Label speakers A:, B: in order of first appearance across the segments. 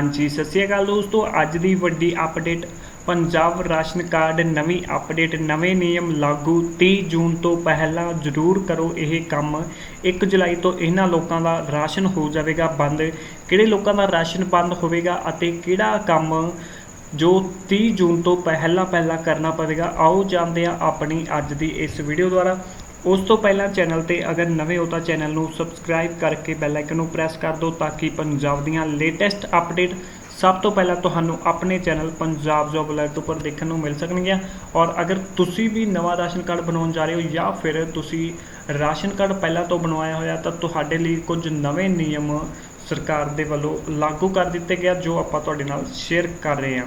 A: ਹਾਂਜੀ, ਸਤਿ ਸ਼੍ਰੀ ਅਕਾਲ ਦੋਸਤੋ। ਅੱਜ ਦੀ ਵੱਡੀ ਅਪਡੇਟ ਪੰਜਾਬ ਰਾਸ਼ਨ ਕਾਰਡ ਨਵੀਂ ਅਪਡੇਟ ਨਵੇਂ ਨਿਯਮ ਲਾਗੂ। 30 ਜੂਨ ਤੋਂ ਪਹਿਲਾਂ ਜ਼ਰੂਰ ਕਰੋ ਇਹ ਕੰਮ। 1 ਜੁਲਾਈ ਤੋਂ ਇਹਨਾਂ ਲੋਕਾਂ ਦਾ ਰਾਸ਼ਨ ਹੋ ਜਾਵੇਗਾ ਬੰਦ। ਕਿਹੜੇ ਲੋਕਾਂ ਦਾ ਰਾਸ਼ਨ ਬੰਦ ਹੋਵੇਗਾ ਅਤੇ ਕਿਹੜਾ ਕੰਮ ਜੋ 30 ਜੂਨ ਤੋਂ ਪਹਿਲਾਂ ਪਹਿਲਾਂ ਕਰਨਾ ਪਵੇਗਾ, ਆਓ ਜਾਣਦੇ ਹਾਂ ਆਪਣੀ ਅੱਜ ਦੀ ਇਸ ਵੀਡੀਓ ਦੁਆਰਾ। ਉਸ ਤੋਂ ਪਹਿਲਾਂ ਚੈਨਲ ਤੇ ਅਗਰ ਨਵੇਂ ਹੋ ਤਾਂ ਚੈਨਲ ਨੂੰ ਸਬਸਕ੍ਰਾਈਬ ਕਰਕੇ ਬੈਲ ਆਈਕਨ ਨੂੰ ਪ੍ਰੈਸ ਕਰ ਦਿਓ ਤਾਂ ਕਿ ਪੰਜਾਬ ਦੀਆਂ ਲੇਟੈਸਟ ਅਪਡੇਟ ਸਭ ਤੋਂ ਪਹਿਲਾਂ ਤੁਹਾਨੂੰ ਆਪਣੇ ਚੈਨਲ ਪੰਜਾਬ ਜੋਬ ਅਲਰਟ ਉੱਪਰ ਦੇਖਣ ਨੂੰ ਮਿਲ ਸਕਣਗੀਆਂ। ਔਰ ਅਗਰ ਤੁਸੀਂ ਵੀ ਨਵਾਂ ਰਾਸ਼ਨ ਕਾਰਡ ਬਣਾਉਣ ਜਾ ਰਹੇ ਹੋ ਜਾਂ ਫਿਰ ਤੁਸੀਂ ਰਾਸ਼ਨ ਕਾਰਡ ਪਹਿਲਾਂ ਤੋਂ ਬਣਵਾਇਆ ਹੋਇਆ ਤਾਂ ਤੁਹਾਡੇ ਲਈ ਕੁਝ ਨਵੇਂ ਨਿਯਮ ਸਰਕਾਰ ਦੇ ਵੱਲੋਂ ਲਾਗੂ ਕਰ ਦਿੱਤੇ ਗਿਆ ਜੋ ਆਪਾਂ ਤੁਹਾਡੇ ਨਾਲ ਸ਼ੇਅਰ ਕਰ ਰਹੇ ਹਾਂ।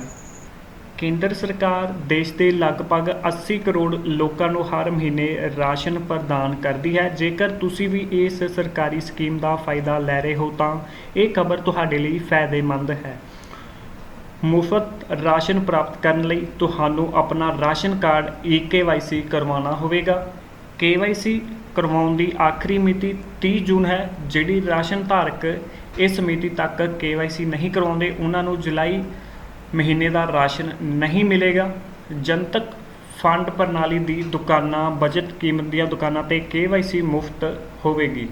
A: ਕੇਂਦਰ ਸਰਕਾਰ ਦੇਸ਼ ਦੇ ਲਗਭਗ 80 ਕਰੋੜ ਲੋਕਾਂ ਨੂੰ ਹਰ ਮਹੀਨੇ ਰਾਸ਼ਨ ਪ੍ਰਦਾਨ ਕਰਦੀ ਹੈ। ਜੇਕਰ ਤੁਸੀਂ ਵੀ ਇਸ ਸਰਕਾਰੀ ਸਕੀਮ ਦਾ ਫਾਇਦਾ ਲੈ ਰਹੇ ਹੋ ਤਾਂ ਇਹ ਖਬਰ ਤੁਹਾਡੇ ਲਈ ਫਾਇਦੇਮੰਦ ਹੈ। ਮੁਫਤ ਰਾਸ਼ਨ ਪ੍ਰਾਪਤ ਕਰਨ ਲਈ ਤੁਹਾਨੂੰ ਆਪਣਾ ਰਾਸ਼ਨ ਕਾਰਡ ਈ-ਕੇਵਾਈਸੀ ਕਰਵਾਉਣਾ ਹੋਵੇਗਾ। ਕੇਵਾਈਸੀ ਕਰਵਾਉਣ ਦੀ ਆਖਰੀ ਮਿਤੀ 30 ਜੂਨ ਹੈ। ਜਿਹੜੀ ਰਾਸ਼ਨ ਧਾਰਕ ਇਸ ਮਿਤੀ ਤੱਕ ਕੇਵਾਈਸੀ ਨਹੀਂ ਕਰਵਾਉਂਦੇ, ਉਹਨਾਂ ਨੂੰ ਜੁਲਾਈ ਮਹੀਨੇ ਦਾ ਰਾਸ਼ਨ ਨਹੀਂ ਮਿਲੇਗਾ। ਜਨਤਕ ਫੰਡ ਪ੍ਰਣਾਲੀ ਦੀ ਦੁਕਾਨਾਂ, ਬਜਟ ਕੀਮਤ ਦੀਆਂ ਦੁਕਾਨਾਂ ਤੇ ਕੇਵਾਈਸੀ ਮੁਫਤ ਹੋਵੇਗੀ।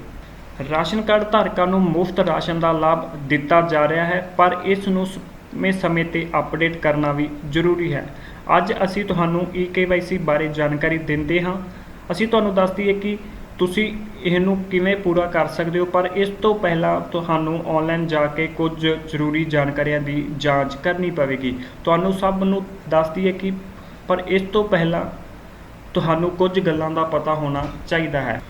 A: ਰਾਸ਼ਨ ਕਾਰਡ ਧਾਰਕਾਂ ਨੂੰ ਮੁਫਤ ਰਾਸ਼ਨ ਦਾ ਲਾਭ ਦਿੱਤਾ ਜਾ ਰਿਹਾ ਹੈ, ਪਰ ਇਸ ਨੂੰ ਸਮੇਂ ਸਮੇਂ ਤੇ ਅਪਡੇਟ ਕਰਨਾ ਵੀ ਜ਼ਰੂਰੀ ਹੈ। ਅੱਜ ਅਸੀਂ ਤੁਹਾਨੂੰ ਈ-ਕੇਵਾਈਸੀ ਬਾਰੇ ਜਾਣਕਾਰੀ ਦਿੰਦੇ ਹਾਂ। ਅਸੀਂ ਤੁਹਾਨੂੰ ਦੱਸ ਦਈਏ ਕਿ ਤੁਸੀਂ ਇਹਨੂੰ ਕਿਵੇਂ ਪੂਰਾ ਕਰ ਸਕਦੇ ਹੋ? ਪਰ ਇਸ ਤੋਂ ਪਹਿਲਾਂ ਤੁਹਾਨੂੰ ਆਨਲਾਈਨ ਜਾ ਕੇ ਕੁਝ ਜ਼ਰੂਰੀ ਜਾਣਕਾਰੀਆਂ ਦੀ ਜਾਂਚ ਕਰਨੀ ਪਵੇਗੀ। ਤੁਹਾਨੂੰ ਸਭ ਨੂੰ ਦੱਸਦੀ ਹੈ ਕਿ ਪਰ ਇਸ ਤੋਂ ਪਹਿਲਾਂ ਤੁਹਾਨੂੰ ਕੁਝ ਗੱਲਾਂ ਦਾ ਪਤਾ ਹੋਣਾ ਚਾਹੀਦਾ ਹੈ।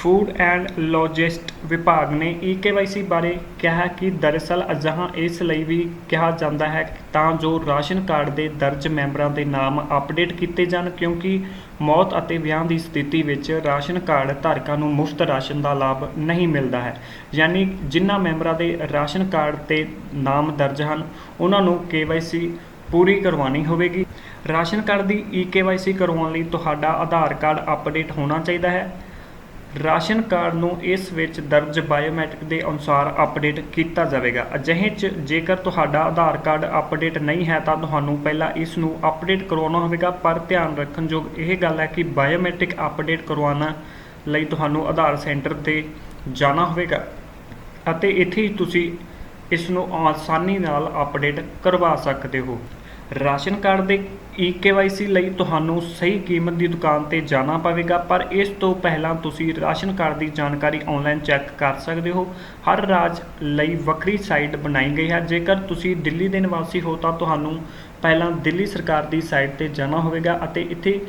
A: ਫੂਡ ਐਂਡ ਲੌਜਿਸਟ ਵਿਭਾਗ ਨੇ ਈ-ਕੇਵਾਈਸੀ ਬਾਰੇ ਕਿਹਾ ਕਿ ਦਰਅਸਲ ਅਜਿਹਾ ਇਸ ਲਈ ਵੀ ਕਿਹਾ ਜਾਂਦਾ ਹੈ ਤਾਂ ਜੋ ਰਾਸ਼ਨ ਕਾਰਡ ਦੇ ਦਰਜ ਮੈਂਬਰਾਂ ਦੇ ਨਾਮ ਅਪਡੇਟ ਕੀਤੇ ਜਾਣ, ਕਿਉਂਕਿ ਮੌਤ ਅਤੇ ਵਿਆਹ ਦੀ ਸਥਿਤੀ ਵਿੱਚ ਰਾਸ਼ਨ ਕਾਰਡ ਧਾਰਕਾਂ ਨੂੰ ਮੁਫਤ ਰਾਸ਼ਨ ਦਾ ਲਾਭ ਨਹੀਂ ਮਿਲਦਾ ਹੈ। ਯਾਨੀ ਜਿਨ੍ਹਾਂ ਮੈਂਬਰਾਂ ਦੇ ਰਾਸ਼ਨ ਕਾਰਡ ਤੇ ਨਾਮ ਦਰਜ ਹਨ, ਉਹਨਾਂ ਨੂੰ ਕੇਵਾਈਸੀ ਪੂਰੀ ਕਰਵਾਉਣੀ ਹੋਵੇਗੀ। ਰਾਸ਼ਨ ਕਾਰਡ ਦੀ ਈ-ਕੇਵਾਈਸੀ ਕਰਵਾਉਣ ਲਈ ਤੁਹਾਡਾ ਆਧਾਰ ਕਾਰਡ ਅਪਡੇਟ ਹੋਣਾ ਚਾਹੀਦਾ ਹੈ। ਰਾਸ਼ਨ ਕਾਰਡ ਨੂੰ ਇਸ ਵਿੱਚ ਦਰਜ ਬਾਇਓਮੈਟ੍ਰਿਕ ਦੇ ਅਨੁਸਾਰ ਅਪਡੇਟ ਕੀਤਾ ਜਾਵੇਗਾ। ਅਜਿਹੇ 'ਚ ਜੇਕਰ ਤੁਹਾਡਾ ਆਧਾਰ ਕਾਰਡ ਅਪਡੇਟ ਨਹੀਂ ਹੈ ਤਾਂ ਤੁਹਾਨੂੰ ਪਹਿਲਾਂ ਇਸ ਨੂੰ ਅਪਡੇਟ ਕਰਵਾਉਣਾ ਹੋਵੇਗਾ, ਪਰ ਧਿਆਨ ਰੱਖਣਯੋਗ ਇਹ ਗੱਲ ਹੈ ਕਿ ਬਾਇਓਮੈਟ੍ਰਿਕ ਅਪਡੇਟ ਕਰਵਾਉਣਾ ਲਈ ਤੁਹਾਨੂੰ ਆਧਾਰ ਸੈਂਟਰ ਤੇ ਜਾਣਾ ਹੋਵੇਗਾ ਅਤੇ ਇੱਥੇ ਹੀ ਤੁਸੀਂ ਇਸ ਨੂੰ ਆਸਾਨੀ ਨਾਲ ਅਪਡੇਟ ਕਰਵਾ ਸਕਦੇ ਹੋ। ਰਾਸ਼ਨ ਕਾਰਡ ਦੇ ਈ-ਕੇਵਾਈਸੀ ਲਈ ਤੁਹਾਨੂੰ ਸਹੀ ਕੀਮਤ ਦੀ ਦੁਕਾਨ ਤੇ ਜਾਣਾ ਪਵੇਗਾ, ਪਰ ਇਸ ਤੋਂ ਪਹਿਲਾਂ ਤੁਸੀਂ ਰਾਸ਼ਨ ਕਾਰਡ ਦੀ ਜਾਣਕਾਰੀ ਆਨਲਾਈਨ ਚੈੱਕ ਕਰ ਸਕਦੇ ਹੋ। ਹਰ ਰਾਜ ਲਈ ਵੱਖਰੀ ਸਾਈਟ ਬਣਾਈ ਗਈ ਹੈ। ਜੇਕਰ ਤੁਸੀਂ ਦਿੱਲੀ ਦੇ ਨਿਵਾਸੀ ਹੋ ਤਾਂ ਤੁਹਾਨੂੰ ਪਹਿਲਾਂ ਦਿੱਲੀ ਸਰਕਾਰ ਦੀ ਸਾਈਟ ਤੇ ਜਾਣਾ ਹੋਵੇਗਾ ਅਤੇ ਇੱਥੇ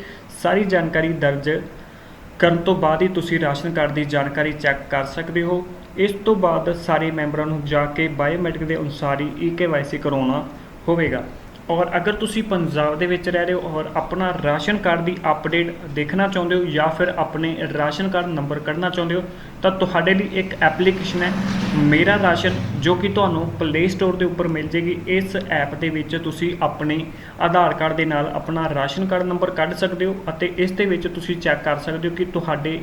A: ਸਾਰੀ ਜਾਣਕਾਰੀ ਦਰਜ ਕਰਨ ਤੋਂ ਬਾਅਦ ਹੀ ਤੁਸੀਂ ਰਾਸ਼ਨ ਕਾਰਡ ਦੀ ਜਾਣਕਾਰੀ ਚੈੱਕ ਕਰ ਸਕਦੇ ਹੋ। ਇਸ ਤੋਂ ਬਾਅਦ ਸਾਰੇ ਮੈਂਬਰਾਂ ਨੂੰ ਜਾ ਕੇ ਬਾਇਓਮੈਟ੍ਰਿਕ ਦੇ ਅਨੁਸਾਰ ਹੀ ਈ-ਕੇਵਾਈਸੀ ਕਰਾਉਣਾ ਹੋਵੇਗਾ। ਔਰ ਅਗਰ ਤੁਸੀਂ ਪੰਜਾਬ ਦੇ ਵਿੱਚ ਰਹਿ ਰਹੇ ਹੋ ਔਰ ਆਪਣਾ ਰਾਸ਼ਨ ਕਾਰਡ ਦੀ ਅਪਡੇਟ ਦੇਖਣਾ ਚਾਹੁੰਦੇ ਹੋ ਜਾਂ ਫਿਰ ਆਪਣੇ ਰਾਸ਼ਨ ਕਾਰਡ ਨੰਬਰ ਕੱਢਣਾ ਚਾਹੁੰਦੇ ਹੋ, ਤਾਂ ਤੁਹਾਡੇ ਲਈ ਇੱਕ ਐਪਲੀਕੇਸ਼ਨ ਹੈ ਮੇਰਾ ਰਾਸ਼ਨ, ਜੋ ਕਿ ਤੁਹਾਨੂੰ ਪਲੇ ਸਟੋਰ ਦੇ ਉੱਪਰ ਮਿਲ ਜੇਗੀ ਇਸ ਐਪ ਦੇ ਵਿੱਚ ਤੁਸੀਂ ਆਪਣੇ ਆਧਾਰ ਕਾਰਡ ਦੇ ਨਾਲ ਆਪਣਾ ਰਾਸ਼ਨ ਕਾਰਡ ਨੰਬਰ ਕੱਢ ਸਕਦੇ ਹੋ ਅਤੇ ਇਸ ਦੇ ਵਿੱਚ ਤੁਸੀਂ ਚੈੱਕ ਕਰ ਸਕਦੇ ਹੋ ਕਿ ਤੁਹਾਡੇ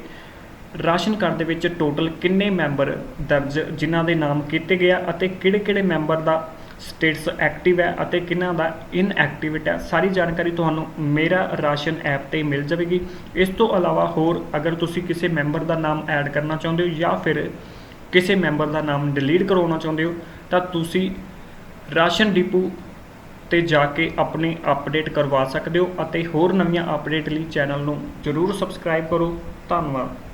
A: ਰਾਸ਼ਨ ਕਾਰਡ ਦੇ ਵਿੱਚ ਟੋਟਲ ਕਿੰਨੇ ਮੈਂਬਰ ਦਰਜ, ਜਿਨ੍ਹਾਂ ਦੇ ਨਾਮ ਕੀਤੇ ਗਿਆ ਅਤੇ ਕਿਹੜੇ-ਕਿਹੜੇ ਮੈਂਬਰ ਦਾ ਸਟੇਟਸ ਐਕਟਿਵ ਹੈ ਅਤੇ ਕਿਹਨਾਂ ਦਾ ਇਨਐਕਟਿਵਟ ਹੈ, ਸਾਰੀ ਜਾਣਕਾਰੀ ਤੁਹਾਨੂੰ ਮੇਰਾ ਰਾਸ਼ਨ ਐਪ ਤੇ ਮਿਲ ਜਾਵੇਗੀ। ਇਸ ਤੋਂ ਇਲਾਵਾ ਹੋਰ ਅਗਰ ਤੁਸੀਂ ਕਿਸੇ ਮੈਂਬਰ ਦਾ ਨਾਮ ਐਡ ਕਰਨਾ ਚਾਹੁੰਦੇ ਹੋ ਜਾਂ ਫਿਰ ਕਿਸੇ ਮੈਂਬਰ ਦਾ ਨਾਮ ਡਿਲੀਟ ਕਰਵਾਉਣਾ ਚਾਹੁੰਦੇ ਹੋ, ਤਾਂ ਤੁਸੀਂ ਰਾਸ਼ਨ ਡਿਪੂ ਤੇ ਜਾ ਕੇ ਆਪਣੀ ਅਪਡੇਟ ਕਰਵਾ ਸਕਦੇ ਹੋ ਅਤੇ ਹੋਰ ਨਵੀਆਂ ਅਪਡੇਟ ਲਈ ਚੈਨਲ ਨੂੰ ਜਰੂਰ ਸਬਸਕ੍ਰਾਈਬ ਕਰੋ। ਧੰਨਵਾਦ।